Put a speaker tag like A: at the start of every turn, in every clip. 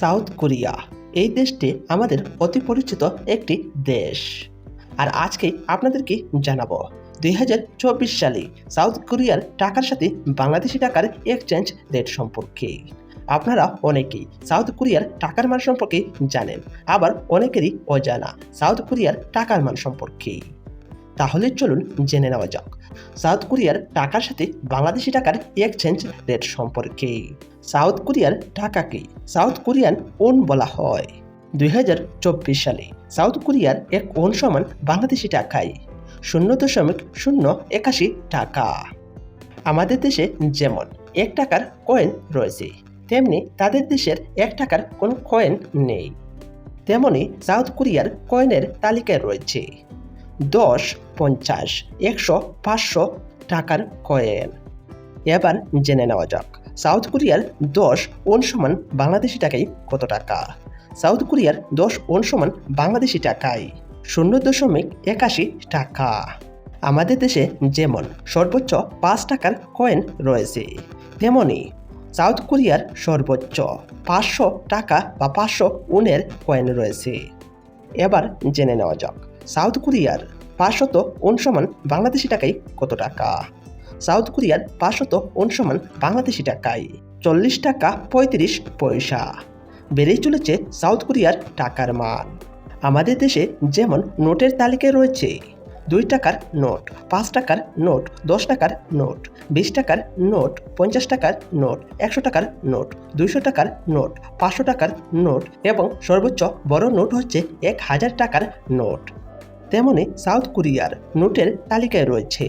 A: South Korea. এই দেশটি আমাদের অতি পরিচিত একটি দেশ। আর আজকে আপনাদেরকে জানাব, দুই হাজার চব্বিশ সালে সাউথ কোরিয়ার টাকার সাথে বাংলাদেশি টাকার এক্সচেঞ্জ রেট সম্পর্কে। আপনারা অনেকেই সাউথ কোরিয়ার টাকার মান সম্পর্কে জানেন, আবার অনেকেরই অজানা সাউথ কোরিয়ার টাকার মান সম্পর্কে। তাহলে চলুন জেনে নেওয়া যাক। সাউথ কোরিয়ার টাকার সাথে বাংলাদেশি টাকার এক্সচেঞ্জ রেট সম্পর্কে। সাউথ কোরিয়ার টাকাকে সাউথ কোরিয়ান ওন বলা হয়। দুই হাজার চব্বিশ সালে সাউথ কোরিয়ার এক ওন সমান বাংলাদেশি টাকায় শূন্য দশমিক শূন্য একাশি টাকা। আমাদের দেশে যেমন এক টাকার কয়েন রয়েছে, তেমনি তাদের দেশের এক টাকার কোনো কয়েন নেই। তেমনি সাউথ কোরিয়ার কয়েনের তালিকায় রয়েছে। দশ, পঞ্চাশ, একশো, পাঁচশো টাকার কয়েন এবার জেনে নেওয়া যাক, সাউথ কোরিয়ার দশ ওন সমান বাংলাদেশি টাকায় কত টাকা? সাউথ কোরিয়ার দশ ওন সমান বাংলাদেশি টাকায় শূন্য দশমিক একাশি টাকা। আমাদের দেশে যেমন সর্বোচ্চ পাঁচ টাকার কয়েন রয়েছে, তেমনি সাউথ কোরিয়ার সর্বোচ্চ পাঁচশো টাকা বা পাঁচশো উনের কয়েন রয়েছে। এবার জেনে নেওয়া যাক সাউথ কোরিয়ার পাঁচশত উন সমান বাংলাদেশি টাকায় কত টাকা? সাউথ কোরিয়ার পাঁচশত উন সমান বাংলাদেশি টাকায় চল্লিশ টাকা পঁয়ত্রিশ পয়সা। বেড়েই চলেছে সাউথ কোরিয়ার টাকার মান। আমাদের দেশে যেমন নোটের তালিকায় রয়েছে, দুই টাকার নোট, পাঁচ টাকার নোট, দশ টাকার নোট, বিশ টাকার নোট, পঞ্চাশ টাকার নোট, একশো টাকার নোট, দুইশো টাকার নোট, পাঁচশো টাকার নোট এবং সর্বোচ্চ বড় নোট হচ্ছে এক হাজার টাকার নোট। তেমনি সাউথ কোরিয়ার নোটের তালিকায় রয়েছে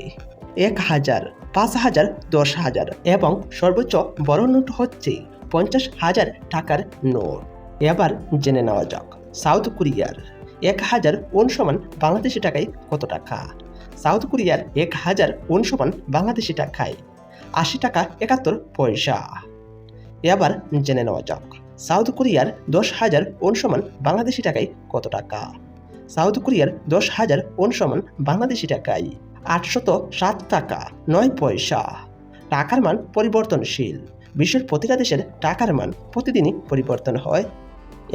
A: এক হাজার, পাঁচ হাজার, দশ হাজার এবং সর্বোচ্চ বড় নোট হচ্ছে পঞ্চাশ হাজার টাকার নোট। এবার জেনে নেওয়া যাক, সাউথ কোরিয়ার এক হাজার ওন সমান বাংলাদেশি টাকায় কত টাকা? সাউথ কোরিয়ার এক হাজার ওন সমান বাংলাদেশি টাকায় আশি টাকা একাত্তর পয়সা। এবার জেনে নেওয়া যাক, সাউথ কোরিয়ার দশ হাজার ওন সমান বাংলাদেশি টাকায় কত টাকা? সাউথ কোরিয়ার দশ হাজার ওন সমান বাংলাদেশি টাকায়। আটশত সাত টাকা, নয় পয়সা। টাকার মান পরিবর্তনশীল। বিশ্বের প্রতিটা দেশের টাকার মান প্রতিদিনই পরিবর্তন হয়।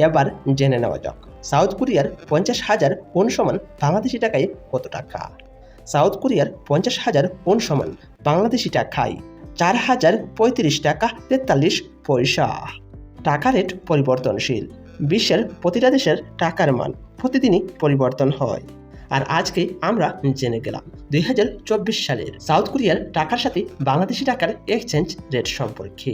A: এবার জেনে নেওয়া যাক, সাউথ কোরিয়ার পঞ্চাশ হাজার ওন সমান বাংলাদেশি টাকায় কত টাকা? সাউথ কোরিয়ার পঞ্চাশ হাজার ওন সমান বাংলাদেশি টাকায় চার হাজার পঁয়ত্রিশ টাকা তেতাল্লিশ পয়সা। টাকা রেট পরিবর্তনশীল। বিশ্বের প্রতিটা দেশের টাকার মান প্রতিদিনই পরিবর্তন হয়। আর আজকে আমরা জেনে গেলাম, দুই হাজার চব্বিশ সালের সাউথ কোরিয়ার টাকার সাথে বাংলাদেশি টাকার এক্সচেঞ্জ রেট সম্পর্কে।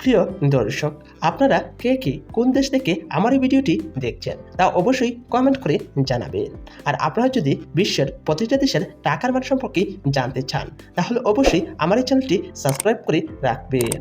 A: প্রিয় দর্শক, আপনারা কে কে কোন দেশ থেকে আমার এই ভিডিওটি দেখছেন তা অবশ্যই কমেন্ট করে জানাবেন। আর আপনারা যদি বিশ্বের প্রতিটা দেশের টাকার মান সম্পর্কে জানতে চান, তাহলে অবশ্যই আমার এই চ্যানেলটি সাবস্ক্রাইব করে রাখবেন।